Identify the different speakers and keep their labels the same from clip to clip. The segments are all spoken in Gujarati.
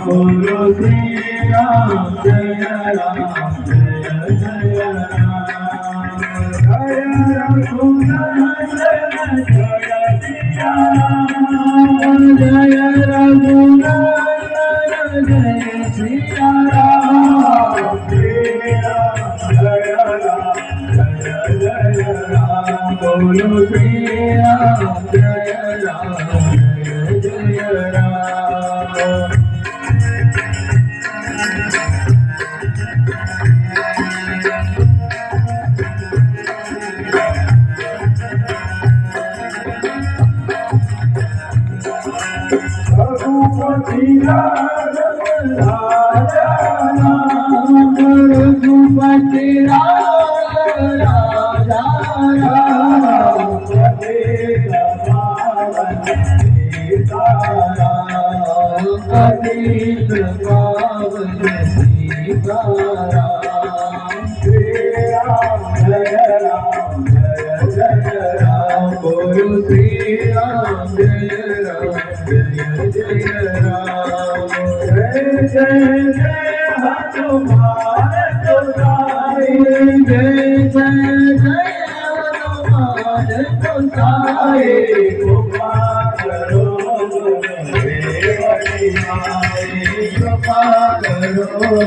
Speaker 1: બોલો શ્રી રામ જય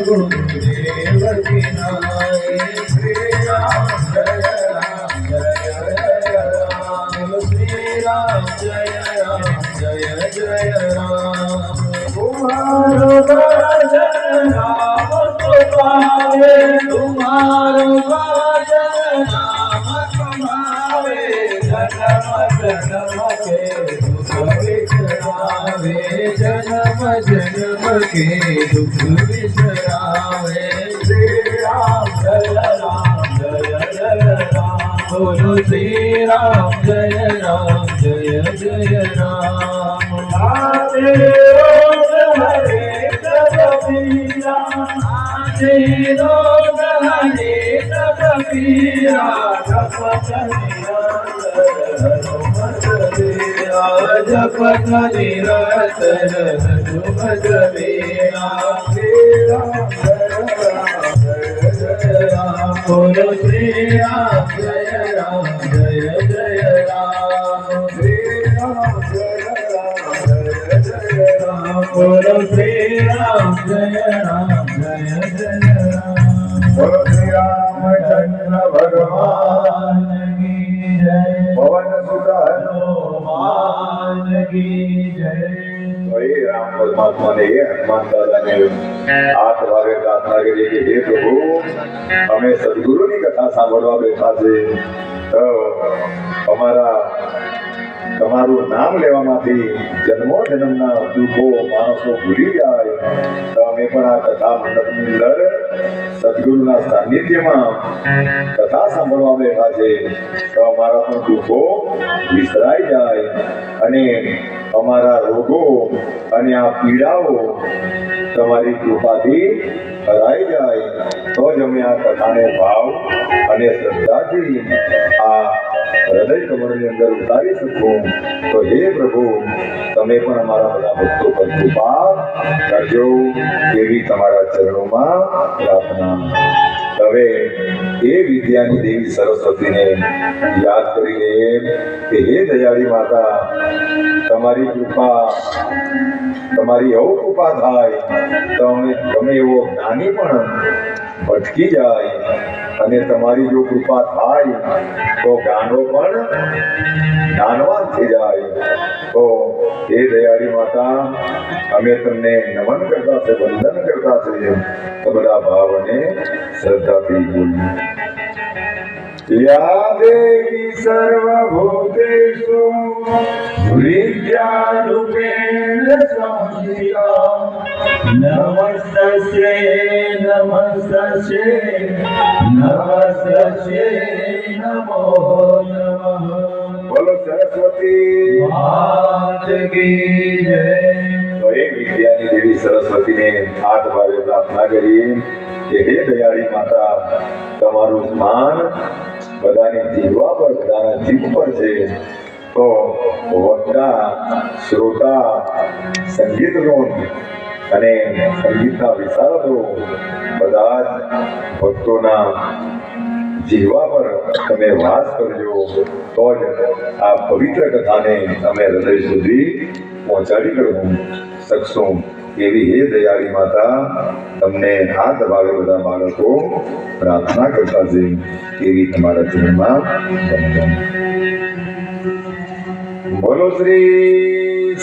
Speaker 1: બોલો રામ, જય રામ, જય જય રામ. તુમારો ભજન નામ તો પાવે. તુમારો ભજન નામ કમાવે જન્મ જન્મ કે દુઃખ વિસરાવે શ્રી રામ, જય રામ. बोलो श्री राम जय राम जय जय राम आजे रोज हरे कबीरा आजे रोज हरे कबीरा जपत जपत निरतर हनुमत वीरा श्री राम जय जय राम बोलो श्री राम जय राम જય
Speaker 2: રામ રામ ભગવાન કી હનુમાન કી જય હરે રામ પરમાત્મા ને કથા સાંભળવા બેઠા છે અમારા તમારું નામ લેવામાંથી જન્મો જન્મના દુઃખો, માણસો ભૂલી જાય. તો અમે પણ આ કથા મંડપની અંદર સદગુરુના સાનિધ્યમાં કથા સાંભળવા બેઠા છે. તો અમારા પણ દુઃખો વિસરાઈ જાય અને અમારા રોગો અને આ પીડાઓ તમારી કૃપાથી હરાઈ જાય. તો જ અમે આ કથાને ભાવ અને શ્રદ્ધાથી આ હૃદય કમળની અંદર ઉતારી શકું. તો હે પ્રભુ, તમે પણ અમારા બધા ભક્તો પર કૃપા કરજો એવી તમારા ચરણોમાં પ્રાર્થના. હવે એ વિદ્યાની દેવી સરસ્વતીને યાદ કરીને કે હે દયાળી માતા, તમારી કૃપા, તમારી એવો કૃપા થાય, તમે તમે એવો જ્ઞાની પણ ભટકી જાય. અને તમારી જો કૃપા થાય, તો ગાનો પણ જ્ઞાનવાન થઈ જાય. તો એ દયાળી માતા, અમે તમને નમન કરતા છે વંદન કરતા છે તો બધા ભાવને શ્રદ્ધાથી બોલીએ. યા દેવી સર્વભૂતેષુ વિદ્યારૂપેણ સંસ્થિતા
Speaker 1: નમસ્તે નમસ્તે નમસ્તે નમો નમ.
Speaker 2: બોલો સરસ્વતી.
Speaker 1: માત કી જય.
Speaker 2: તો વિદ્યાની દેવી સરસ્વતીને હાથ ભાવે પ્રાર્થના કરીએ કે હે દયાળી માતા તમારું માન બધાની જીવવા પર બધાના જીવ પર છે. તો વક્તા, શ્રોતા સંગીત અને સંગીતના વિશારદો બધા જ ભક્તોના જીવવા પર તમે વાસ કરજો. તો જ આ પવિત્ર કથાને અમે હૃદય સુધી પહોંચાડી કરવું શકશું. એવી હે દયાળી માતા, તમને હાથ દબાવે બધા બાળકો, પ્રાર્થના કરતા છે એવી તમારા જીવનમાં બોલો શ્રી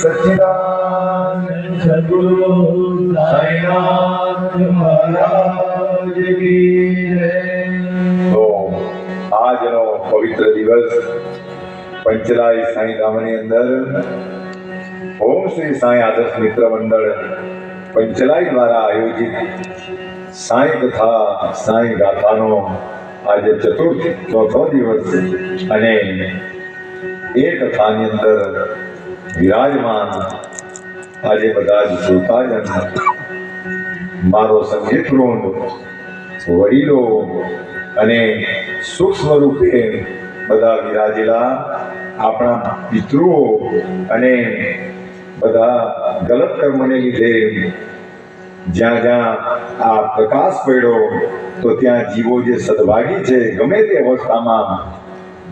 Speaker 2: તો આજનો પવિત્ર દિવસ પંચરાય સાંઈ ગામની અંદર, ઓમ શ્રી સાંઈ આદર્શ મિત્ર મંડળ પંચલાઈ દ્વારા આયોજિત સાંઈ કથા સાંઈ ગાથાનો આજે ચતુર્થ ચોથો દિવસ અને એ કથાની અંદર વિરાજમાન આજે બધા જ શ્રોતાજન, મારો સંગીત વૃંદ વડીલો અને સૂક્ષ્મ રૂપે બધા વિરાજેલા આપણા પિતૃઓ અને બધા ગલત કર્મને લીધે જ્યાં જ્યાં આ પ્રકાશ પડ્યો, તો ત્યાં જીવો જે સદભાગી છે, ગમે તે અવસ્થામાં,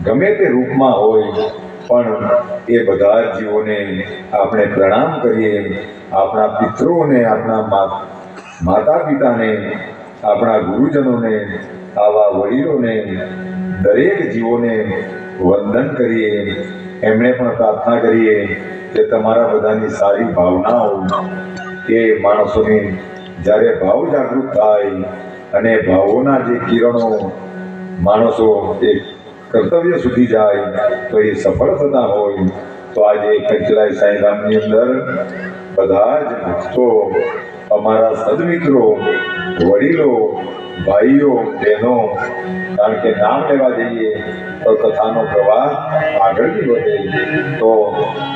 Speaker 2: ગમે તે રૂપમાં હોય, પણ એ બધા જીવોને આપણે પ્રણામ કરીએ, આપણા પિતૃઓને, આપણા માતા પિતાને આપણા ગુરુજનોને, આવા વડીલોને, દરેક જીવોને વંદન કરીએ. એમણે પણ પ્રાર્થના કરીએ કે તમારા બધાની સારી ભાવનાઓ એ માણસોને જ્યારે ભાવ જાગૃત થાય અને ભાવોના જે કિરણો માણસો એ કર્તવ્ય સુધી જાય તો એ સફળ થતા હોય, તો આજે કંચલાઈ સાંઈધામની અંદર બધા જ ભક્તો, અમારા સદમિત્રો, વડીલો ભાઈઓ, બહેનો, કારણ કે નામ લેવા જઈએ તો કથાનો પ્રવાહ આગળ બી વધે. તો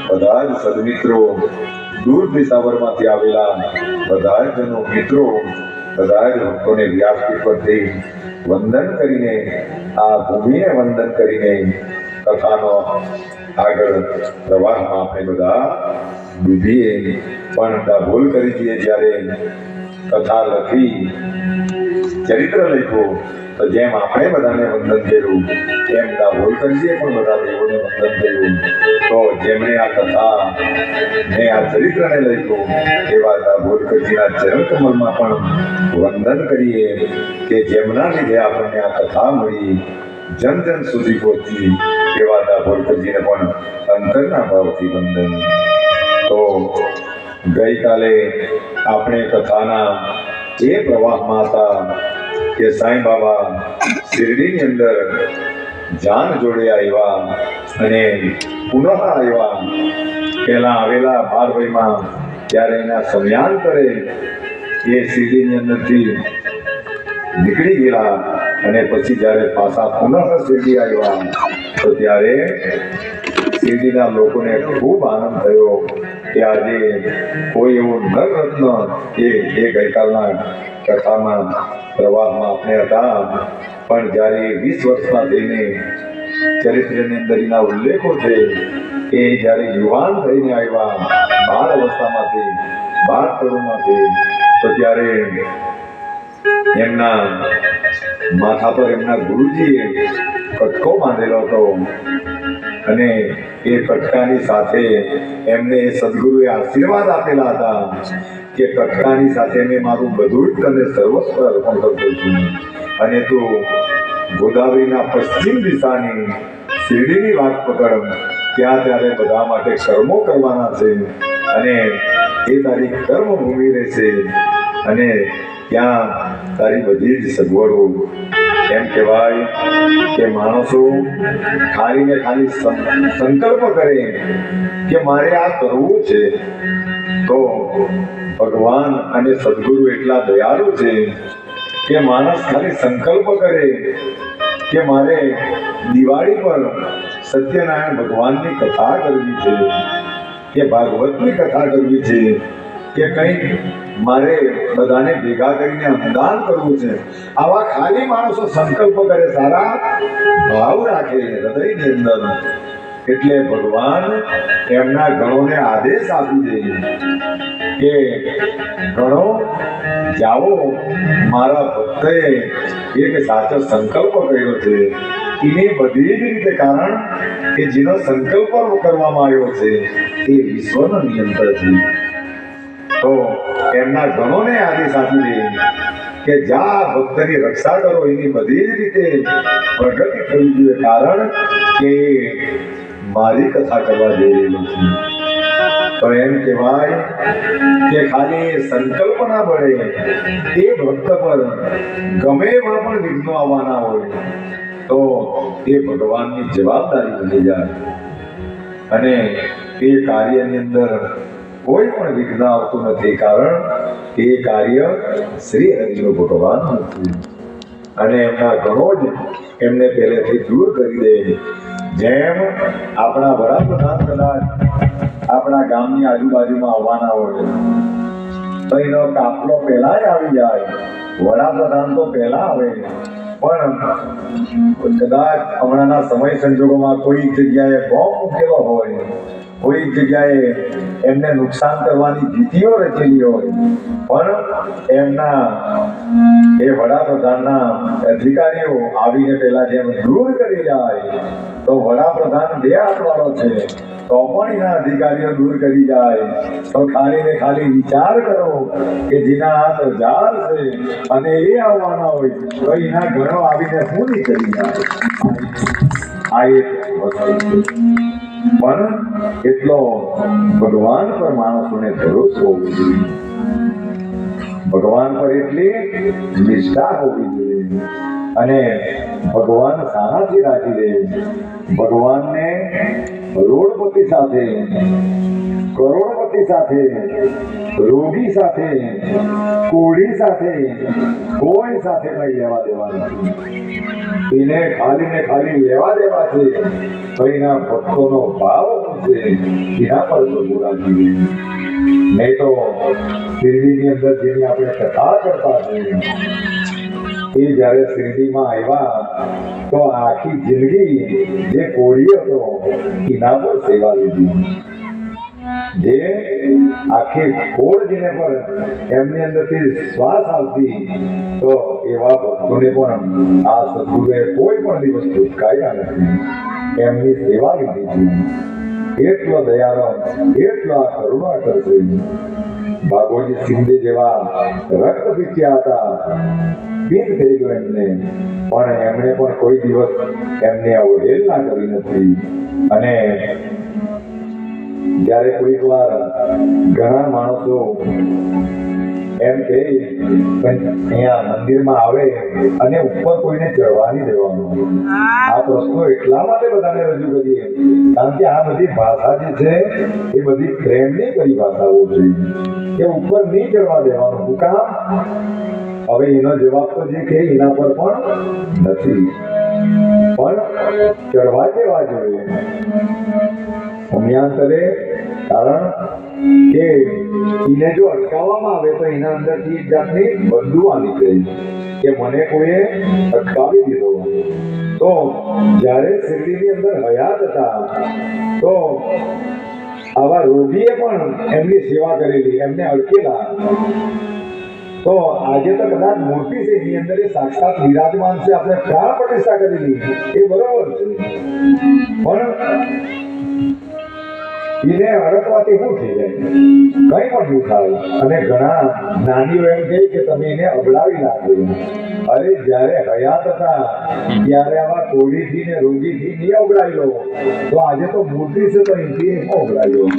Speaker 2: બધા જ સદમિત્રો દૂર દિશાવરમાંથી આવેલા બધા જનો મિત્રો, બધા જ ભક્તોને વ્યાસપીઠ પરથી વંદન કરીને, આ ભૂમિને વંદન કરીને કથાનો આગળ પ્રવાહમાં આપણે બધા ડૂબીએ. પણ ભૂલ કરી દઈએ જ્યારે કથા લખી ચરિત્ર લખ્યું તો જેમ આપણે બધાને વંદન કર્યું, તેમ દાભોલકરજીએ પણ બધા દેવોને વંદન કર્યું. તો જેમણે આ કથા ને આ ચરિત્રને લખ્યું, એવા દાભોલ કરજીના ચરણ કમલમાં પણ વંદન કરીએ કે જેમના લીધે આપણને આ કથા મળી, જન જન સુધી પહોંચી, એવા દાભોલ કરજીને પણ અંતરના ભાવથી વંદન. તો ગઈકાલે આપણે કથાના એ પ્રવાહમાં હતા કે સાંઈ બાબા શિરડીની અંદર જાન જોડે આવ્યા અને પુનઃ આવ્યા પહેલા આવેલા બારભાઈમાં ત્યારે એના સમયાંતરે એ શિરડીની અંદરથી નીકળી ગયા અને પછી જ્યારે પાછા પુનઃ શિરડી આવ્યા તો ત્યારે શિરડીના લોકોને ખૂબ આનંદ થયો કે આજે કોઈ એવું નરરત્ન એ ગઈકાલના કથામાં પ્રવાહમાં આપણે હતા પણ જ્યારે વીસ વર્ષના થઈને ચરિત્રની અંદર એના ઉલ્લેખો છે, એ જ્યારે યુવાન થઈને આવ્યા, બાળ અવસ્થામાંથી બાર કરોડમાંથી તો ત્યારે એમના માથા પર એમના ગુરુજીએ કટકો બાંધેલો હતો. અને એ કટકાની સાથે એમને સદગુરુએ આશીર્વાદ આપેલા હતા. કે કટકાની સાથે મેં મારું બધું જ તને સર્વસ્વ અર્પણ કરતો છું. અને તું ગોદાવરીના પશ્ચિમ દિશાની શિરડીની વાત પકડ ત્યાં ત્યારે બધા માટે કર્મો કરવાના છે અને એ તારી કર્મભૂમિ રહેશે. અને ત્યાં તારી બધી જ સગવડો. એમ કહેવાય કે માણસો ખાલી ને ખાલી સંકલ્પ કરે કે મારે આ કરવું છે. તો ભગવાન અને સદગુરુ એટલા દયાળુ છે કે માણસ ખાલી સંકલ્પ કરે કે મારે દિવાળી પર સત્યનારાયણ ભગવાનની કથા કરવી છે, કે ભાગવતની કથા કરવી છે, કે કંઈક મારે બધાને ભેગા કરીને અનુદાન કરવું છે. આવા ખાલી માણસો સંકલ્પ કરે, સારા ભાવ રાખે હૃદયની અંદર. એટલે ભગવાન એમના ગણોને આદેશ આપી દે કે, ગણો, જાઓ. મારા ભક્તએ એક સાચો સંકલ્પ કર્યો છે. એની બધી જ રીતે કારણ કે જેનો સંકલ્પ કરવામાં આવ્યો છે એ વિશ્વનો નિયંત્ર છે. તો એમના ગણોને આદેશ આપી દે કે, જા, ભક્તની રક્ષા કરો. એની બધી જ રીતે પ્રગતિ થવી જોઈએ. કારણ કે મારી કથા કરવા જઈ રહેલો છું. પણ એમ કહેવાય કે ખાલી સંકલ્પના બળે એ ભક્ત પર ગમે એવા પણ વિઘ્નો આવવાના હોય, તો એ ભગવાનની જવાબદારી બની જાય. અને એ કાર્યની અંદર કોઈ પણ વિઘ્ન આવતું નથી, કારણ એ કાર્ય શ્રી હરિનું ભગવાન નથી અને એમના ઘણો જ એમને પહેલેથી દૂર કરી દે. જેમ આપણા વડાપ્રધાન કદાચ આપણા ગામની આજુબાજુમાં આવવાના હોય, તો એનો કાફલો પહેલા જ આવી જાય. વડાપ્રધાન તો પહેલા આવે. પણ કદાચ હમણાંના સમય સંજોગોમાં કોઈ જગ્યાએ બોમ્બ મૂકેલો હોય કોઈ જગ્યાએ એમને નુકસાન કરવાની ભીતિઓ રચેલી હોય, પણ એમના એ વડાપ્રધાનના અધિકારીઓ આવીને પેલા જેમ દૂર કરી જાય, તો વડાપ્રધાન બે હાથવાળો છે, તો પણ એના અધિકારીઓ દૂર કરી જાય, તો ખાલી ને ખાલી વિચાર કરો કે જેના હાથ હજાર છે અને એ આવવાના હોય, તો એના ઘરો આવીને શું કરી જાય. આ એક વસ્તુ પણ એટલો ભગવાન પર માણસોને ભરોસો હોવો જોઈએ. ભગવાન પર એટલી નિષ્ઠા હોવી જોઈએ. અને ભગવાન શાનાથી રાખી દે ભગવાનને રોડપતિ સાથે, કરોડપતિ સાથે, રોગી સાથે, કોળી સાથે, કોઈ સાથે કઈ લેવા દેવા નથી એને ખાલી ને ખાલી લેવા દેવા છે. ભાઈના ભક્તોનો ભાવ છે? એના પર તો રાજી રહે. નહીં તો શિરડીની અંદર જેની આપણે કથા કરતા છીએ એ જ્યારે શિરડીમાં આવ્યા, તો આખી જિંદગી જે કોળી હતો, એના પર સેવા લીધી. જે આખી ખોડ જેને પર એમની અંદરથી શ્વાસ આવતી, તો એવા ભક્તોને પણ આ સદગુરુએ કોઈ પણ દિવસ ચૂકાયા નથી. એમની સેવા લીધી છે. એટલો દયાળો, એટલો કરુણા કરશે. બાબોજી સિંધે જેવા રક્ત પીચ્યા હતા, પીત થઈ ગયો એમને. પણ એમણે પણ કોઈ દિવસ એમને અવહેલના કરી નથી. અને જ્યારે કોઈક વાર ઘણા માણસો એમ કે અહીંયા મંદિરમાં આવે અને ઉપર કોઈને ચડવા નહીં દેવાનું. આ પ્રશ્નો એટલા માટે બધાને રજૂ કરીએ, કારણ કે આ બધી ભાષા જે છે, એ બધી પ્રેમની કરી ભાષાઓ છે. કે ઉપર નહીં ચડવા દેવાનું. કામ? હવે એનો જવાબ તો જે કે એના પર પણ નથી. પણ ચડવા દેવા જોઈએ. સમયાંતરે, કારણ કે એને જો અટકાવવામાં આવે તો એના અંદરથી એક જાતની બદલુઆ નીકળે કે મને કોઈએ અટકાવી દીધો તો જ્યારે શિરડીની અંદર હયાત હતા, તો આવા રોગીએ પણ એમની સેવા કરેલી, એમને અડકેલા તો આજે તો કદાચ મૂર્તિ છે એની અંદર એ સાક્ષાત વિરાજમાન છે, આપણે પ્રાણ પ્રતિષ્ઠા કરેલી, એ બરોબર છે. પણ એને અડકવાથી શું થઈ જાય કઈ પણ થાય અને ઘણા નાનીઓ એમ કહે કે તમે એને અબડાવી નાખો અરે જ્યારે હયાત હતા, ત્યારે આવા કોળીથી ને રોગીથી નહીં અબડાવી લો. તો આજે તો મૂર્તિ છે તો અબડાવી અબડાવ્યો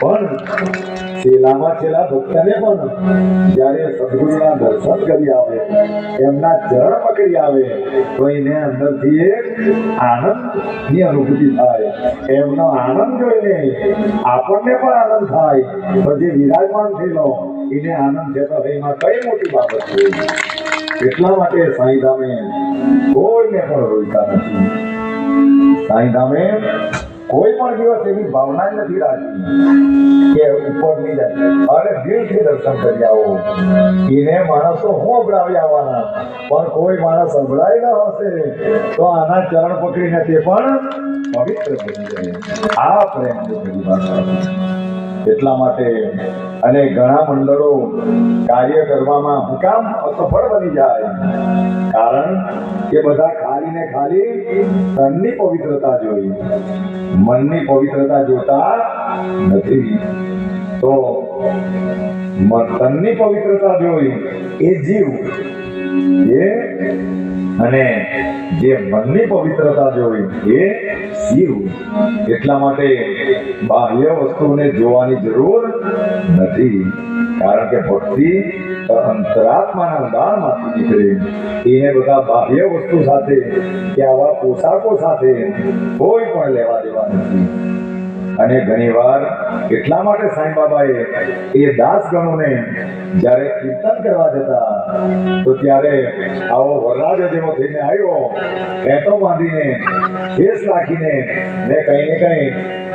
Speaker 2: પણ છેલ્લામાં છેલ્લા ભક્તને પણ જ્યારે સદગુરુના દર્શન કરી આવે, એમના ચરણ પકડી આવે, તો એને અંદરથી આનંદની અનુભૂતિ થાય. એમનો આનંદ જોઈને આપણને પણ આનંદ થાય. તો જે વિરાજમાન થયેલો, એને આનંદ થતો એમાં કઈ મોટી બાબત છે એટલા માટે સાંઈધામે કોઈને પણ રોકતા નથી. સાંઈધામે કોઈ પણ દિવસ એવી ભાવના નથી રાખી કે ઉપર નહીં જાય. અરે દિલથી દર્શન કરી આવો. એને માણસો હું અભડાવી આવવાના? પણ કોઈ માણસ અભડાય ન હશે, તો આના ચરણ પકડીને તે પણ પવિત્ર બની જાય. આ પ્રેમ વાત એટલા માટે અને ઘણા મંડળો કાર્ય કરવામાં હુકામ અસફળ બની જાય. કારણ કે બધા ખાલી ને ખાલી તનની પવિત્રતા જોઈ. મનની પવિત્રતા જોતા નથી. તો તનની પવિત્રતા જોઈ એ જીવ એ અને જે મનની પવિત્રતા જોઈ એ શિવ. એટલા માટે બાહ્ય વસ્તુને જોવાની જરૂર નથી. કારણ કે ભક્તિ અંતરાત્માના ઊંડાણમાંથી નીકળે. એને બધા બાહ્ય વસ્તુ સાથે કે આવા પોશાકો સાથે કોઈ પણ લેવા દેવા નથી. અને ઘણીવાર એટલા માટે સાંઈ બાબાએ એ દાસ ગણોને જ્યારે કીર્તન કરવા જતા, તો ત્યારે આવો વરરાજ જેવો થઈને આવ્યો પેટો બાંધીને કેસ રાખીને ને કંઈ ને કંઈ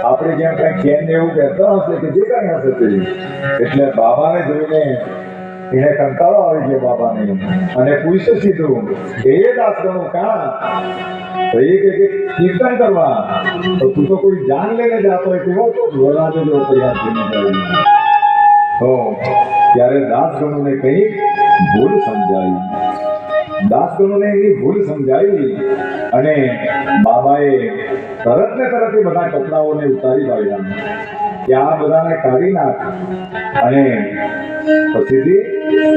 Speaker 2: આપણે જેમ કંઈ કેન એવું કહેતા હશે કે જે કંઈ હશે તે. એટલે બાબાને જોઈને એને કંટાળો આવી ગયો બાબાને. અને પૂછ્યું સીધું કે એ દાસ ગણું કાં તો એ કે કીર્તન કરવા. તો તું તો કોઈ જાન લઈને જાતો હોય કેવો તો વરરાજો જેવો થઈને જાય. તો ત્યારે દાસગણોને કઈ ભૂલ સમજાવી દાસગણોને એની ભૂલ સમજાવી અને બાબાએ તરત ને તરત એ બધા કપડાઓને ઉતારી પાડ્યા કે આ બધાને કાઢી નાખ. અને પછીથી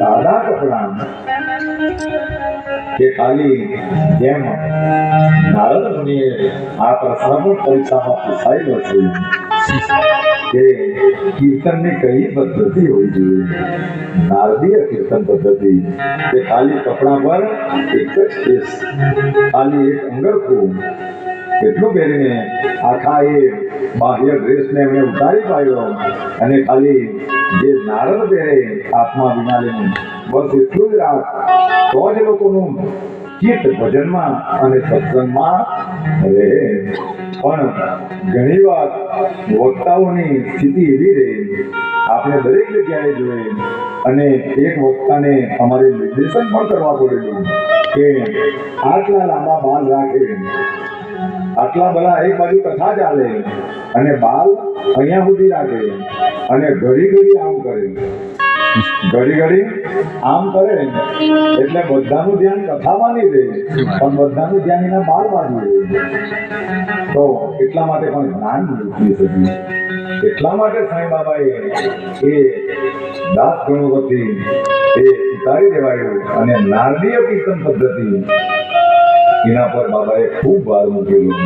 Speaker 2: સાદા કપડા કે કાલી જેમ નારદ મુનિએ આ પણ પરીક્ષામાં પૂછાયેલો છે કે કીર્તનની કઈ પદ્ધતિ હોવી જોઈએ? નારદીય કીર્તન પદ્ધતિ. કે ખાલી કપડા પર એક જ કેસ, ખાલી એક અંગરખું. એટલું પહેરીને આખા એ બાહ્ય ડ્રેસને એમણે ઉતારી પાડ્યો. અને ખાલી જે નારદ પહેરે આત્મા વિનાલીનું બસ એટલું જ રાખ તો જ લોકોનું ચિત્ત ભજનમાં અને સત્સંગમાં રહે. પણ ઘણી વાર વક્તાઓની સ્થિતિ એવી રહે, આપણે દરેક જગ્યાએ જોઈએ, અને એક વક્તાને અમારે નિર્દેશન પણ કરવા પડેલું કે આટલા લાંબા બાલ રાખે. આટલા બધા એક બાજુ કથા ચાલે અને બાલ અહીંયા સુધી રાખે અને ઘડી ઘડી આમ કરે. ઘડી ઘડી આમ કરે એટલે બધાનું ધ્યાન કથામાં નહીં રહે પણ બધાનું ધ્યાન એના બાર બાજુ તો એટલા માટે પણ જ્ઞાન મૂકી શક્યું એટલા માટે સાંઈ બાબાએ એ દાસ ગણોથી એ ઉતારી દેવાયું અને નારદીય કીર્તન પદ્ધતિ એના પર બાબાએ ખૂબ ભાર મૂકેલો.